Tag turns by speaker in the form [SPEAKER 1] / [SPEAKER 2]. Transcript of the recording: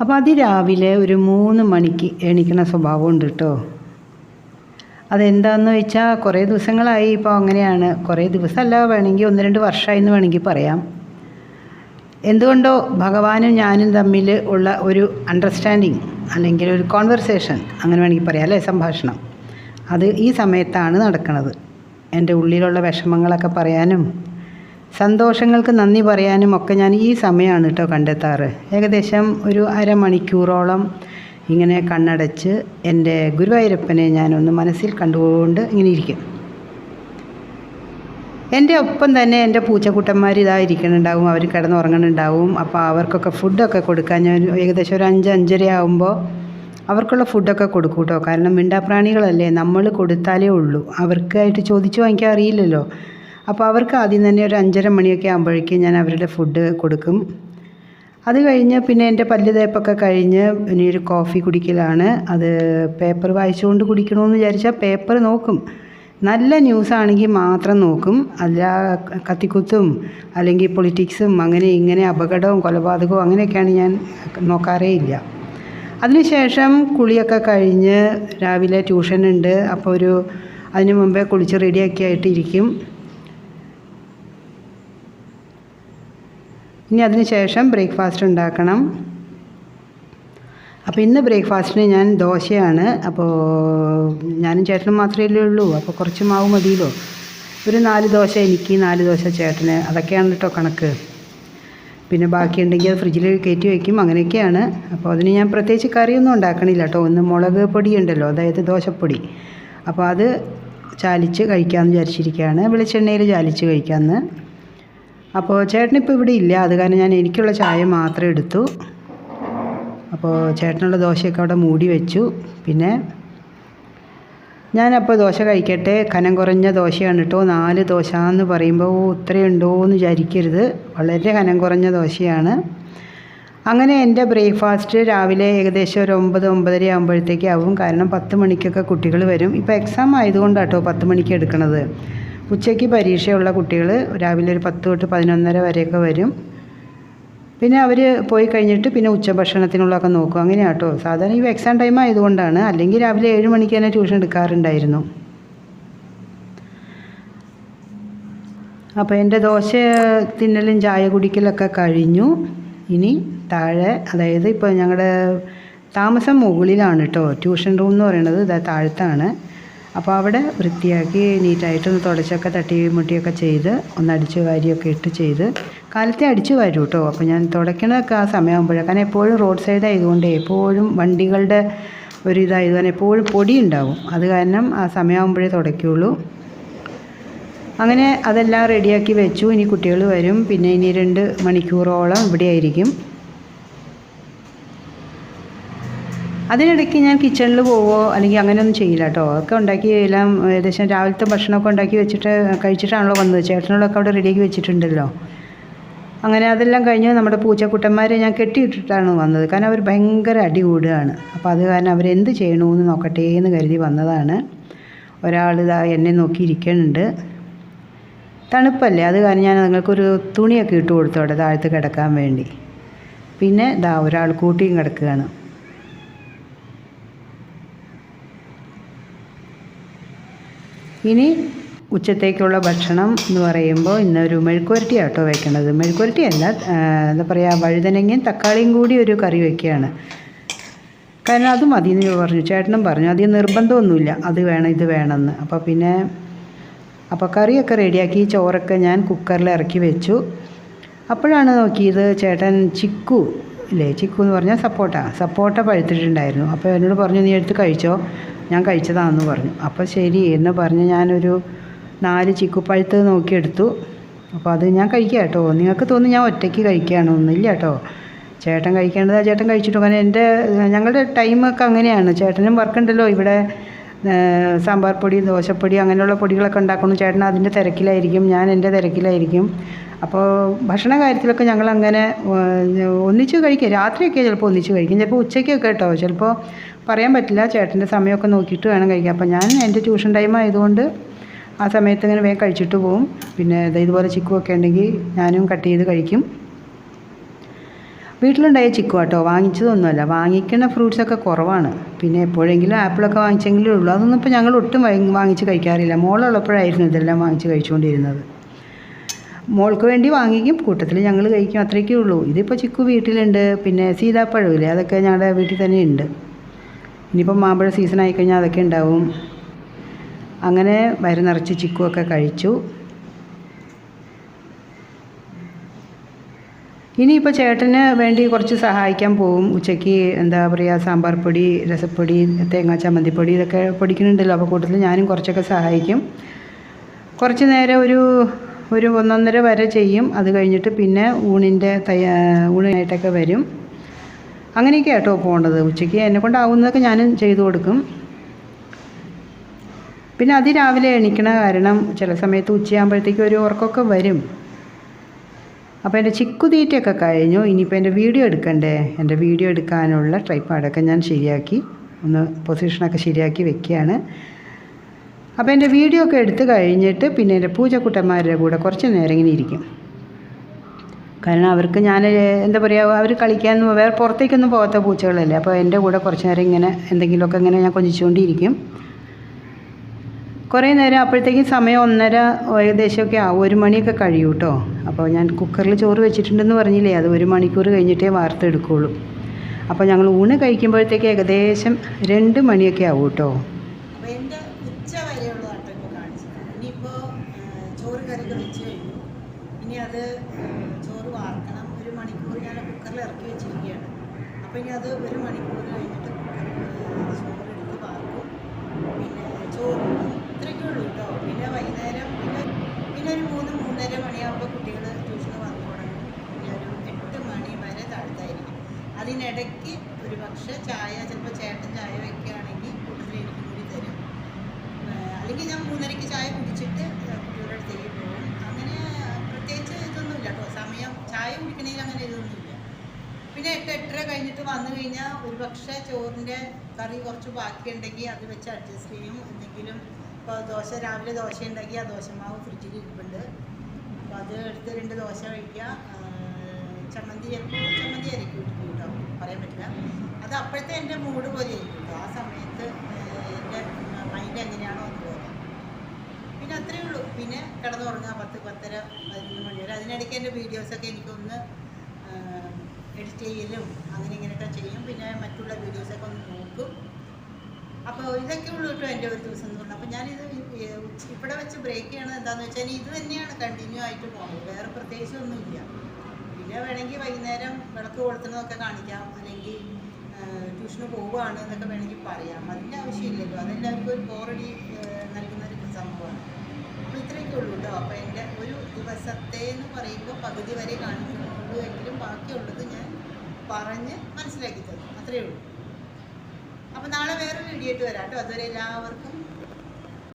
[SPEAKER 1] അപ്പോൾ അതിരാവിലെ ഒരു മൂന്ന് മണിക്ക് എണീക്കണ സ്വഭാവമുണ്ട് കേട്ടോ അതെന്താണെന്ന് വെച്ചാൽ കുറേ ദിവസങ്ങളായി ഇപ്പോൾ അങ്ങനെയാണ്. കുറേ ദിവസമല്ല വേണമെങ്കിൽ ഒന്ന് രണ്ട് വർഷമായി എന്ന് വേണമെങ്കിൽ പറയാം. എന്തുകൊണ്ടോ ഭഗവാനും ഞാനും തമ്മിൽ ഉള്ള ഒരു അണ്ടർസ്റ്റാൻഡിങ് അല്ലെങ്കിൽ ഒരു കോൺവെർസേഷൻ അങ്ങനെ വേണമെങ്കിൽ പറയാം അല്ലേ സംഭാഷണം? അത് ഈ സമയത്താണ് നടക്കുന്നത് എന്റെ ഉള്ളിലുള്ള വിഷമങ്ങളൊക്കെ പറയാനും സന്തോഷങ്ങൾക്ക് നന്ദി പറയാനും ഒക്കെ ഞാൻ ഈ സമയമാണ് കേട്ടോ കണ്ടെത്താറ്. ഏകദേശം ഒരു അരമണിക്കൂറോളം ഇങ്ങനെ കണ്ണടച്ച് എന്റെ ഗുരുവായൂരപ്പനെ ഞാനൊന്ന് മനസ്സിൽ കണ്ടുകൊണ്ട് ഇങ്ങനെ ഇരിക്കും. എന്റെ ഒപ്പം തന്നെ എന്റെ പൂച്ചക്കുട്ടന്മാർ ഇതാ ഇരിക്കുന്നുണ്ടാവും അവർ കിടന്നുറങ്ങണുണ്ടാവും അപ്പോൾ അവർക്കൊക്കെ ഫുഡൊക്കെ കൊടുക്കാൻ ഞാൻ ഏകദേശം ഒരു അഞ്ച് അഞ്ചര ആകുമ്പോൾ അവർക്കുള്ള ഫുഡൊക്കെ കൊടുക്കും കേട്ടോ. കാരണം മിണ്ടാപ്രാണികളല്ലേ നമ്മൾ കൊടുത്താലേ ഉള്ളൂ. അവർക്കായിട്ട് ചോദിച്ചു വാങ്ങിക്കാൻ അറിയില്ലല്ലോ. അപ്പോൾ അവർക്ക് ആദ്യം തന്നെ ഒരു അഞ്ചര മണിയൊക്കെ ആകുമ്പോഴേക്കും ഞാൻ അവരുടെ ഫുഡ് കൊടുക്കും. അത് കഴിഞ്ഞ് പിന്നെ എന്റെ പല്ല് തേപ്പൊക്കെ കഴിഞ്ഞ് പിന്നെ ഒരു കോഫി കുടിക്കലാണ്. അത് പേപ്പർ വായിച്ചുകൊണ്ട് കുടിക്കണമെന്ന് വിചാരിച്ചാൽ പേപ്പർ നോക്കും. നല്ല ന്യൂസ് ആണെങ്കിൽ മാത്രം നോക്കും. അല്ല കത്തിക്കുത്തും അല്ലെങ്കിൽ പൊളിറ്റിക്സും അങ്ങനെ ഇങ്ങനെ അപകടവും കൊലപാതകവും അങ്ങനെയൊക്കെയാണ് ഞാൻ നോക്കാറേ ഇല്ല. അതിനുശേഷം കുളിയൊക്കെ കഴിഞ്ഞ് രാവിലെ ട്യൂഷൻ ഉണ്ട് അപ്പോൾ ഒരു അതിനു മുമ്പേ കുളിച്ച് റെഡിയാക്കി ആയിട്ട് ഇനി അതിന് ശേഷം ബ്രേക്ക്ഫാസ്റ്റ് ഉണ്ടാക്കണം. അപ്പോൾ ഇന്ന് ബ്രേക്ക്ഫാസ്റ്റിന് ഞാൻ ദോശയാണ്. അപ്പോൾ ഞാനും ചേട്ടനും മാത്രമേ ഉള്ളൂ. അപ്പോൾ കുറച്ച് മാവ് മതിയല്ലോ. ഒരു നാല് ദോശ എനിക്ക് നാല് ദോശ ചേട്ടന്. അതൊക്കെയാണ് കേട്ടോ കണക്ക്. പിന്നെ ബാക്കിയുണ്ടെങ്കിൽ അത് ഫ്രിഡ്ജിൽ കയറ്റി വയ്ക്കും അങ്ങനെയൊക്കെയാണ്. അപ്പോൾ അതിന് ഞാൻ പ്രത്യേകിച്ച് കറിയൊന്നും ഉണ്ടാക്കണില്ല കേട്ടോ ഒന്ന് മുളക് പൊടി ഉണ്ടല്ലോ അതായത് ദോശപ്പൊടി. അപ്പോൾ അത് ചാലിച്ച് കഴിക്കാമെന്ന് വിചാരിച്ചിരിക്കുകയാണ് വെളിച്ചെണ്ണയിൽ ചാലിച്ച് കഴിക്കാമെന്ന് അപ്പോൾ ചേട്ടനിപ്പോൾ ഇവിടെ ഇല്ല. അത് കാരണം ഞാൻ എനിക്കുള്ള ചായ മാത്രം എടുത്തു. അപ്പോൾ ചേട്ടനുള്ള ദോശയൊക്കെ അവിടെ മൂടി വെച്ചു. പിന്നെ ഞാനപ്പോൾ ദോശ കഴിക്കട്ടെ. കനം കുറഞ്ഞ ദോശയാണ് കേട്ടോ. നാല് ദോശ എന്ന് പറയുമ്പോൾ ഓ ഇത്രയുണ്ടോ എന്ന് വിചാരിക്കരുത്. വളരെ കനം കുറഞ്ഞ ദോശയാണ്. അങ്ങനെ എന്റെ ബ്രേക്ക്ഫാസ്റ്റ് രാവിലെ ഏകദേശം ഒരു ഒമ്പത് ഒമ്പതര ആകുമ്പോഴത്തേക്കാവും കാരണം പത്ത് മണിക്കൊക്കെ കുട്ടികൾ വരും. ഇപ്പോൾ എക്സാം ആയതുകൊണ്ടാണ് കേട്ടോ പത്ത് മണിക്ക് എടുക്കണത്. ഉച്ചയ്ക്ക് പരീക്ഷയുള്ള കുട്ടികൾ രാവിലെ ഒരു പത്ത് തൊട്ട് പതിനൊന്നര വരെയൊക്കെ വരും. പിന്നെ അവർ പോയി കഴിഞ്ഞിട്ട് പിന്നെ ഉച്ചഭക്ഷണത്തിനുള്ളതൊക്കെ നോക്കും. അങ്ങനെയാണ് കേട്ടോ സാധാരണ ഈ എക്സാം ടൈം ആയതുകൊണ്ടാണ്. അല്ലെങ്കിൽ രാവിലെ ഏഴ് മണിക്ക് തന്നെ ട്യൂഷൻ എടുക്കാറുണ്ടായിരുന്നു. അപ്പോൾ എന്റെ ദോശ തിന്നലും ചായ കുടിക്കലൊക്കെ കഴിഞ്ഞു. ഇനി താഴെ അതായത് ഇപ്പോൾ ഞങ്ങളുടെ താമസം മുകളിലാണ് കേട്ടോ. ട്യൂഷൻ റൂം എന്ന് പറയുന്നത് ഇതാ താഴത്താണ്. അപ്പോൾ അവിടെ വൃത്തിയാക്കി നീറ്റായിട്ടൊന്ന് തുടച്ചൊക്കെ തട്ടി മുട്ടിയൊക്കെ ചെയ്ത് ഒന്ന് അടിച്ചു വാരിയൊക്കെ ഇട്ട് ചെയ്ത് കാലത്തെ അടിച്ച് വരും കേട്ടോ. അപ്പോൾ ഞാൻ തുടയ്ക്കണതൊക്കെ ആ സമയമാകുമ്പോഴാണ് കാരണം എപ്പോഴും റോഡ് സൈഡ് ആയതുകൊണ്ട് എപ്പോഴും വണ്ടികളുടെ ഒരു ഇതായത് കാരണം എപ്പോഴും പൊടി ഉണ്ടാവും അത് കാരണം ആ സമയമാകുമ്പോഴേ തുടയ്ക്കുള്ളൂ. അങ്ങനെ അതെല്ലാം റെഡിയാക്കി വെച്ചു. ഇനി കുട്ടികൾ വരും. പിന്നെ ഇനി രണ്ട് മണിക്കൂറോളം ഇവിടെ ആയിരിക്കും അതിനിടയ്ക്ക് ഞാൻ കിച്ചണിൽ പോവോ അല്ലെങ്കിൽ അങ്ങനെയൊന്നും ചെയ്യില്ല കേട്ടോ ഒക്കെ ഉണ്ടാക്കി എല്ലാം ഏകദേശം രാവിലത്തെ ഭക്ഷണമൊക്കെ ഉണ്ടാക്കി വെച്ചിട്ട് കഴിച്ചിട്ടാണല്ലോ വന്നത്. ചേട്ടനോടൊക്കെ അവിടെ റെഡിയാക്കി വെച്ചിട്ടുണ്ടല്ലോ. അങ്ങനെ അതെല്ലാം കഴിഞ്ഞ് നമ്മുടെ പൂച്ചക്കുട്ടന്മാരെ ഞാൻ കെട്ടിയിട്ടിട്ടാണ് വന്നത്. കാരണം അവർ ഭയങ്കര അടി കൂടുകയാണ്. അപ്പോൾ അത് കാരണം അവരെന്ത് ചെയ്യണമെന്ന് നോക്കട്ടെ എന്ന് കരുതി വന്നതാണ്. ഒരാൾ ഇതാ എന്നെ നോക്കിയിരിക്കുന്നുണ്ട് തണുപ്പല്ലേ? അത് കാരണം ഞാൻ നിങ്ങൾക്കൊരു തുണിയൊക്കെ ഇട്ട് കൊടുത്തോടെ താഴത്ത് കിടക്കാൻ വേണ്ടി. പിന്നെ ഇതാ ഒരാൾ കൂട്ടിയും കിടക്കുകയാണ്. ഇനി ഉച്ചത്തേക്കുള്ള ഭക്ഷണം എന്ന് പറയുമ്പോൾ ഇന്ന് ഒരു മെഴുക്കുവരട്ടി ആട്ടോ വയ്ക്കണത് മെഴുക്കുരട്ടി അല്ല എന്താ പറയുക വഴുതനങ്ങയും തക്കാളിയും കൂടി ഒരു കറി വയ്ക്കുകയാണ് കാരണം അത് മതി എന്ന് പറഞ്ഞു. ചേട്ടനും പറഞ്ഞു അധികം നിർബന്ധമൊന്നുമില്ല. അത് വേണം ഇത് വേണമെന്ന്. അപ്പോൾ പിന്നെ അപ്പോൾ കറിയൊക്കെ റെഡിയാക്കി ചോറൊക്കെ ഞാൻ കുക്കറിൽ ഇറക്കി വെച്ചു. അപ്പോഴാണ് നോക്കിയത് ചേട്ടൻ ചിക്കു ഇല്ലേ? ചിക്കു എന്ന് പറഞ്ഞാൽ സപ്പോട്ട. സപ്പോട്ട പഴുത്തിട്ടുണ്ടായിരുന്നു. അപ്പോൾ എന്നോട് പറഞ്ഞു നീ എടുത്ത് കഴിച്ചോ? ഞാൻ കഴിച്ചതാണെന്ന് പറഞ്ഞു. അപ്പോൾ ശരി എന്ന് പറഞ്ഞ് ഞാനൊരു നാല് ചിക്കുപ്പഴുത്ത് നോക്കിയെടുത്തു. അപ്പോൾ അത് ഞാൻ കഴിക്കാം കേട്ടോ. നിങ്ങൾക്ക് തോന്നി ഞാൻ ഒറ്റയ്ക്ക് കഴിക്കുകയാണോ? ഒന്നുമില്ല കേട്ടോ. ചേട്ടൻ കഴിക്കേണ്ടത്. ചേട്ടൻ കഴിച്ചിട്ടു കാരണം എന്റെ ഞങ്ങളുടെ ടൈമൊക്കെ അങ്ങനെയാണ്. ചേട്ടനും വർക്കുണ്ടല്ലോ ഇവിടെ സാമ്പാർ പൊടി ദോശപ്പൊടി അങ്ങനെയുള്ള പൊടികളൊക്കെ ഉണ്ടാക്കണം ചേട്ടൻ അതിന്റെ തിരക്കിലായിരിക്കും. ഞാൻ എന്റെ തിരക്കിലായിരിക്കും. അപ്പോൾ ഭക്ഷണ കാര്യത്തിലൊക്കെ ഞങ്ങൾ അങ്ങനെ ഒന്നിച്ച് കഴിക്കുക രാത്രിയൊക്കെ ചിലപ്പോൾ ഒന്നിച്ച് കഴിക്കും. ചിലപ്പോൾ ഉച്ചയ്ക്കൊക്കെ കേട്ടോ ചിലപ്പോൾ പറയാൻ പറ്റില്ല. ചേട്ടന്റെ സമയമൊക്കെ നോക്കിയിട്ട് വേണം കഴിക്കാൻ. അപ്പോൾ ഞാൻ എന്റെ ട്യൂഷൻ ടൈം ആയതുകൊണ്ട് ആ സമയത്ത് ഇങ്ങനെ വേഗം കഴിച്ചിട്ട് പോവും. പിന്നെ ഇതുപോലെ ചിക്കുമൊക്കെ ഉണ്ടെങ്കിൽ ഞാനും കട്ട് ചെയ്ത് കഴിക്കും. വീട്ടിലുണ്ടായ ചിക്കു കേട്ടോ വാങ്ങിച്ചതൊന്നുമല്ല. വാങ്ങിക്കുന്ന ഫ്രൂട്ട്സൊക്കെ കുറവാണ്. പിന്നെ എപ്പോഴെങ്കിലും ആപ്പിളൊക്കെ വാങ്ങിച്ചെങ്കിലേ ഉള്ളൂ. അതൊന്നും ഇപ്പോൾ ഞങ്ങൾ ഒട്ടും വാങ്ങി- വാങ്ങിച്ച് കഴിക്കാറില്ല. മോളുള്ളപ്പോഴായിരുന്നു ഇതെല്ലാം വാങ്ങിച്ച് കഴിച്ചുകൊണ്ടിരുന്നത്. മോൾക്ക് വേണ്ടി വാങ്ങിക്കും കൂട്ടത്തിൽ ഞങ്ങൾ കഴിക്കും അത്രയൊക്കെ ഉള്ളൂ. ഇതിപ്പോൾ ചിക്കു വീട്ടിലുണ്ട് പിന്നെ സീതാപ്പഴമില്ലേ അതൊക്കെ ഞങ്ങളുടെ വീട്ടിൽ തന്നെ ഉണ്ട് ഇനിയിപ്പം മാമ്പഴ സീസൺ ആയിക്കഴിഞ്ഞാൽ അതൊക്കെ ഉണ്ടാവും. അങ്ങനെ വയറ് നിറച്ച് ചിക്കുവൊക്കെ കഴിച്ചു. ഇനിയിപ്പോൾ ചേട്ടന് വേണ്ടി കുറച്ച് സഹായിക്കാൻ പോകും ഉച്ചയ്ക്ക് എന്താ പറയുക സാമ്പാർ പൊടി രസപ്പൊടി തേങ്ങാ ചമ്മന്തിപ്പൊടി ഇതൊക്കെ പൊടിക്കുന്നുണ്ടല്ലോ അപ്പോൾ കൂട്ടത്തിൽ ഞാനും കുറച്ചൊക്കെ സഹായിക്കും. കുറച്ച് നേരം ഒരു ഒരു ഒന്നൊന്നര വരെ ചെയ്യും. അത് കഴിഞ്ഞിട്ട് പിന്നെ ഊണിന്റെ തയ്യാ ഊണിനായിട്ടൊക്കെ വരും. അങ്ങനെയൊക്കെ കേട്ടോ പോകേണ്ടത്. ഉച്ചയ്ക്ക് എന്നെ കൊണ്ടാവുന്നതൊക്കെ ഞാനും ചെയ്തു കൊടുക്കും. പിന്നെ അതിരാവിലെ എണീക്കണ കാരണം ചില സമയത്ത് ഉച്ചയാകുമ്പോഴത്തേക്കും ഒരു ഉറക്കമൊക്കെ വരും. അപ്പോൾ എന്റെ ചിക്കുതീറ്റയൊക്കെ കഴിഞ്ഞു. ഇനിയിപ്പോൾ എന്റെ വീഡിയോ എടുക്കണ്ടേ? എന്റെ വീഡിയോ എടുക്കാനുള്ള ട്രൈപ്പാഡൊക്കെ ഞാൻ ശരിയാക്കി. ഒന്ന് പൊസിഷനൊക്കെ ശരിയാക്കി വെക്കുകയാണ്. അപ്പോൾ എന്റെ വീഡിയോ ഒക്കെ എടുത്തു കഴിഞ്ഞിട്ട് പിന്നെ എന്റെ പൂജക്കുട്ടന്മാരുടെ കൂടെ കുറച്ച് നേരം ഇങ്ങനെ ഇരിക്കും. കാരണം അവർക്ക് ഞാൻ എന്താ പറയുക അവർ കളിക്കാൻ വേറെ പുറത്തേക്കൊന്നും പോകാത്ത പൂച്ചകളല്ലേ. അപ്പോൾ എന്റെ കൂടെ കുറച്ച് നേരം ഇങ്ങനെ എന്തെങ്കിലുമൊക്കെ ഇങ്ങനെ ഞാൻ കൊഞ്ചിച്ചുകൊണ്ടിരിക്കും. കുറേ നേരം അപ്പോഴത്തേക്കും സമയം ഒന്നര ഏകദേശമൊക്കെ ആ ഒരു മണിയൊക്കെ കഴിയും കേട്ടോ. അപ്പോൾ ഞാൻ കുക്കറിൽ ചോറ് വെച്ചിട്ടുണ്ടെന്ന് പറഞ്ഞില്ലേ അത് ഒരു മണിക്കൂർ കഴിഞ്ഞിട്ടേ വാർത്തെടുക്കുകയുള്ളൂ അപ്പോൾ ഞങ്ങൾ ഊണ് കഴിക്കുമ്പോഴത്തേക്ക് ഏകദേശം രണ്ട് മണിയൊക്കെ ആവും കേട്ടോ
[SPEAKER 2] അപ്പോൾ എന്റെ ഉച്ച വരെയുള്ളതാട്ടോ ഇപ്പോൾ കാണിച്ചത് ഇനിയിപ്പോൾ ചോറ് കറിയൊക്കെ വെച്ച് കഴിഞ്ഞു ഇനി അത് ആ, ചോറ് വാർക്കണം ഒരു മണിക്കൂർ ഞാൻ കുക്കറിൽ ഇറക്കി വെച്ചിരിക്കുകയാണ് അപ്പോൾ ഇനി അത് ഒരു മണിക്കൂർ കഴിഞ്ഞിട്ട് ചോറെടുത്ത് വാർക്കും. പിന്നെ ചോറ് ഇത്രയൊക്കെ കേട്ടോ പിന്നെ വൈകുന്നേരം പിന്നെ പിന്നെ ഒരു മൂന്ന് മൂന്നര മണിയാകുമ്പോൾ കുട്ടികൾ ട്യൂഷന് വന്നു തുടങ്ങും. പിന്നെ ഒരു എട്ട് മണി വരെ തടുത്തായിരിക്കും അതിനിടയ്ക്ക് ഒരു പക്ഷേ ചായ ചിലപ്പോൾ ചേട്ടൻ ചായ വയ്ക്കുകയാണെങ്കിൽ കൂടുതൽ എനിക്ക് കൂടി തരും. അല്ലെങ്കിൽ ഞാൻ മൂന്നരയ്ക്ക് ചായ കുടിച്ചിട്ട് പിന്നെ എട്ട് എട്ടര കഴിഞ്ഞിട്ട് വന്നു കഴിഞ്ഞാൽ ഒരു പക്ഷേ ചോറിന്റെ കറി കുറച്ച് ബാക്കിയുണ്ടെങ്കിൽ അത് വെച്ച് അഡ്ജസ്റ്റ് ചെയ്യും. എന്തെങ്കിലും ഇപ്പോൾ ദോശ രാവിലെ ദോശ ഉണ്ടെങ്കിൽ ആ ദോശമാവ് ഫ്രിഡ്ജിൽ ഇരിപ്പുണ്ട്. അപ്പോൾ അത് എടുത്ത് രണ്ട് ദോശ കഴിക്കുക. ചമ്മന്തി ചിലപ്പോൾ ചമ്മന്തി ആയിരിക്കും ഇരിക്കും കേട്ടോ പറയാൻ പറ്റില്ല. അത് അപ്പോഴത്തെ എന്റെ മൂഡ് പോലെ ആയിരിക്കും ആ സമയത്ത് എന്റെ മൈൻഡ് എങ്ങനെയാണോ അതുപോലെ പിന്നെ അത്രയേ ഉള്ളൂ. പിന്നെ കിടന്നുറങ്ങുക പത്ത് പത്തര പതിനൊന്ന് മണി വരെ. അതിനിടയ്ക്ക് എന്റെ വീഡിയോസൊക്കെ എനിക്കൊന്ന് എഡിറ്റ് ചെയ്യലും അങ്ങനെ ഇങ്ങനെയൊക്കെ ചെയ്യും. പിന്നെ മറ്റുള്ള വീഡിയോസൊക്കെ ഒന്ന് നോക്കും. അപ്പോൾ ഇതൊക്കെ ഉള്ളൂ കേട്ടോ എന്റെ ഒരു ദിവസം എന്ന് പറഞ്ഞാൽ. അപ്പോൾ ഞാനിത് ഇവിടെ വെച്ച് ബ്രേക്ക് ചെയ്യണത് എന്താണെന്ന് വെച്ചാൽ ഇത് തന്നെയാണ് കണ്ടിന്യൂ ആയിട്ട് പോകുന്നത് വേറെ പ്രത്യേകിച്ച് ഒന്നുമില്ല പിന്നെ വേണമെങ്കിൽ വൈകുന്നേരം വിളക്ക് കൊളുത്തുന്നതൊക്കെ കാണിക്കാം. അല്ലെങ്കിൽ ട്യൂഷന് പോവുകയാണ് എന്നൊക്കെ വേണമെങ്കിൽ പറയാം. അതിന്റെ ആവശ്യമില്ലല്ലോ. അതെല്ലാവർക്കും ഒരു ബോറടി നൽകുന്നൊരു സംഭവമാണ്. അപ്പോൾ ഇത്രയൊക്കെ ഉള്ളൂ കേട്ടോ. അപ്പോൾ എന്റെ ഒരു ദിവസത്തെ എന്ന് പറയുമ്പോൾ പകുതി വരെ കാണിക്കുന്നുള്ളൂ എങ്കിലും ബാക്കിയുള്ളത് ഞാൻ പറഞ്ഞ് മനസ്സിലാക്കി തരും. അത്രയേ ഉള്ളൂ. അപ്പോൾ നാളെ വേറൊരു വീഡിയോ ആയിട്ട് വരാം കേട്ടോ. അതുവരെ എല്ലാവർക്കും